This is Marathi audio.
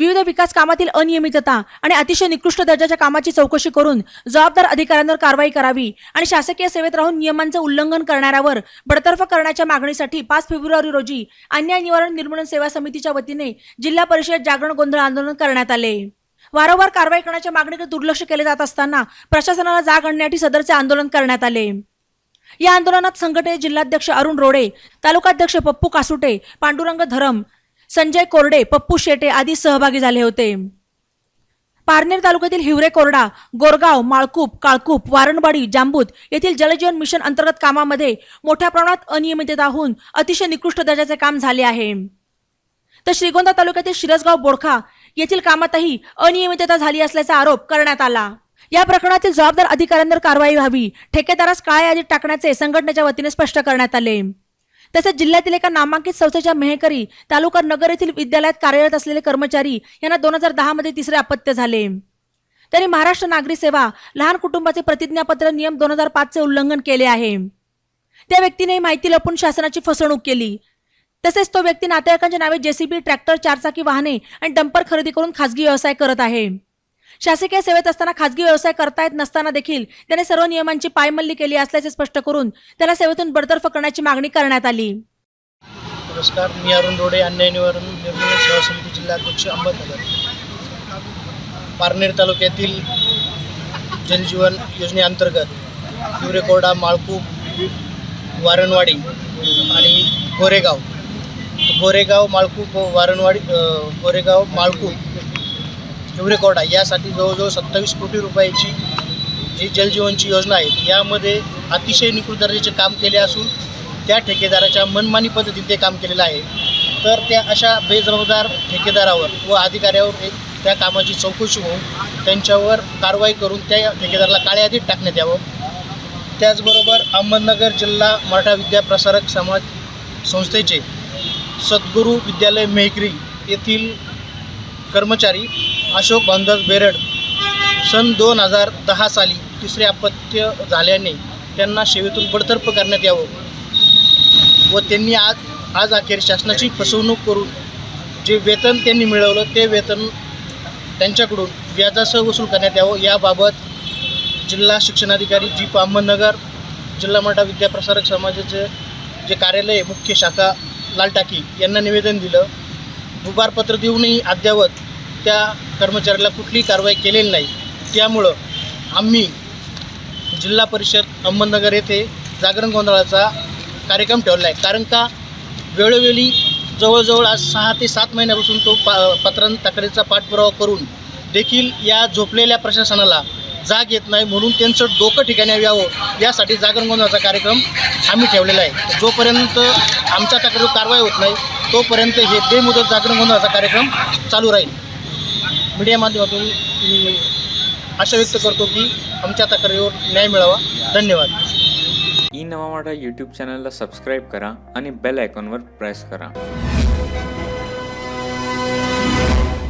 विविध विकास कामातील अनियमितता आणि अतिशय निकृष्ट दर्जाच्या कामाची चौकशी करून जबाबदार अधिकाऱ्यांवर कारवाई करावी आणि शासकीय सेवेत राहून नियमांचं उल्लंघन करणाऱ्यावर बडतर्फ करण्याच्या मागणीसाठी पाच फेब्रुवारी रोजी अन्याय निवारण निर्मूलन सेवा समितीच्या वतीने जिल्हा परिषद जागरण गोंधळ आंदोलन करण्यात आले. वारंवार कारवाई करण्याच्या मागणीकडे दुर्लक्ष केले जात असताना प्रशासनाला जाग आणण्यासाठी सदरचे आंदोलन करण्यात आले. या आंदोलनात संघटनेचे जिल्हाध्यक्ष अरुण रोडे तालुकाध्यक्ष पप्पू कासुटे पांडुरंग धरम संजय कोरडे पप्पू शेटे आदी सहभागी झाले होते. पारनेर तालुक्यातील हिवरे कोरडा गोरगाव माळकूप काळकूप वारणवाडी जांबूत येथील जलजीवन मिशन अंतर्गत कामामध्ये मोठ्या प्रमाणात अनियमितता होऊन अतिशय निकृष्ट दर्जाचे काम झाले आहे. तर श्रीगोंदा तालुक्यातील शिरसगाव बोडखा येथील कामातही अनियमितता झाली असल्याचा आरोप करण्यात आला. या प्रकरणातील जबाबदार अधिकाऱ्यांवर कारवाई व्हावी ठेकेदारास काळ्या यादीत टाकण्याचे संघटनेच्या वतीने स्पष्ट करण्यात आले. तसेच जिल्ह्यातील एका नामांकित संस्थेच्या मेहकरी तालुका नगर येथील विद्यालयात कार्यरत असलेले कर्मचारी यांना दोन हजार दहामध्ये तिसरे अपत्य झाले. त्यांनी महाराष्ट्र नागरी सेवा लहान कुटुंबाचे प्रतिज्ञापत्र नियम दोन हजार पाचचे उल्लंघन केले आहे. त्या व्यक्तीने माहिती लपून शासनाची फसवणूक केली. तसेच तो व्यक्ती नातेवाईकांच्या नावे जेसीबी ट्रॅक्टर चारचाकी वाहने आणि डंपर खरेदी करून खासगी व्यवसाय करत आहे. शासकीय सेवेत असताना खासगी व्यवसाय करता येत नसताना देखील त्याने सर्व नियमांची पायमल्ली केली असल्याचे स्पष्ट करून त्याला सेवेतून बडतर्फ करण्याची मागणी करण्यात आली. नमस्कार मी अरुण रोडे अन्याय निवारण निर्मूलन सेवा समिती जिल्हाध्यक्ष अहमदनगर. पारनेर तालुक्यातील जलजीवन योजनेअंतर्गत हिवरेकोरडा माळकूप वारणवाडी आणि गोरेगाव. गोरेगाव माळकूप वारणवाडी गोरेगाव माळकूप हिवरेकोरडा यासाठी जवळजवळ सत्तावीस कोटी रुपयाची जी जलजीवनची योजना आहे यामध्ये अतिशय निकृत दर्जाचे काम केले असून त्या ठेकेदाराच्या मनमानी पद्धतीने ते काम केलेलं आहे. तर त्या अशा बेजबाबदार ठेकेदारावर व अधिकाऱ्यावर एक त्या कामाची चौकशी होऊन त्यांच्यावर कारवाई करून त्या ठेकेदाराला काळ्या यादीत टाकण्यात यावं. त्याचबरोबर अहमदनगर जिल्हा मराठा विद्याप्रसारक समाज संस्थेचे सद्गुरू विद्यालय मेहकरी येथील कर्मचारी अशोक बांधव बेरड सन दोन हजार दहा साली तिसरे अपत्य झाल्याने त्यांना सेवेतून बडतर्फ करण्यात यावं व त्यांनी आज आज अखेर शासनाची फसवणूक करून जे वेतन त्यांनी मिळवलं ते वेतन त्यांच्याकडून व्याजासह वसूल करण्यात यावं. याबाबत जिल्हा शिक्षणाधिकारी जी प अहमदनगर जिल्हा मराठा विद्याप्रसारक समाजाचे जे कार्यालय आहे, मुख्य शाखा लालटाकी यांना निवेदन दिलं. दुबारपत्र देऊनही अद्यावत त्या कर्मचाऱ्याला कुठलीही कारवाई केलेली नाही. त्यामुळं आम्ही जिल्हा परिषद अहमदनगर येथे जागरण गोंधळाचा कार्यक्रम ठेवला आहे. कारण का वेळोवेळी जवळजवळ आज सहा ते सात महिन्यापासून तो पा पत्रां तक्रारीचा पाठपुरावा करून देखील या झोपलेल्या प्रशासनाला जाग येत नाही म्हणून त्यांचं डोकं ठिकाणी यावं यासाठी जागरण गोंधळाचा कार्यक्रम आम्ही ठेवलेला आहे. जोपर्यंत आमच्या तक्रारीवर कारवाई होत नाही तोपर्यंत हे बेमुदत जागरण गोंधळाचा कार्यक्रम चालू राहील. मीडिया माध्यमातून मी आशा व्यक्त करतो की आमच्या तक्रारीवर न्याय मिळावा. धन्यवाद. ई नवा मराठा यूट्यूब चॅनलला सबस्क्राईब करा आणि बेल आयकॉनवर प्रेस करा.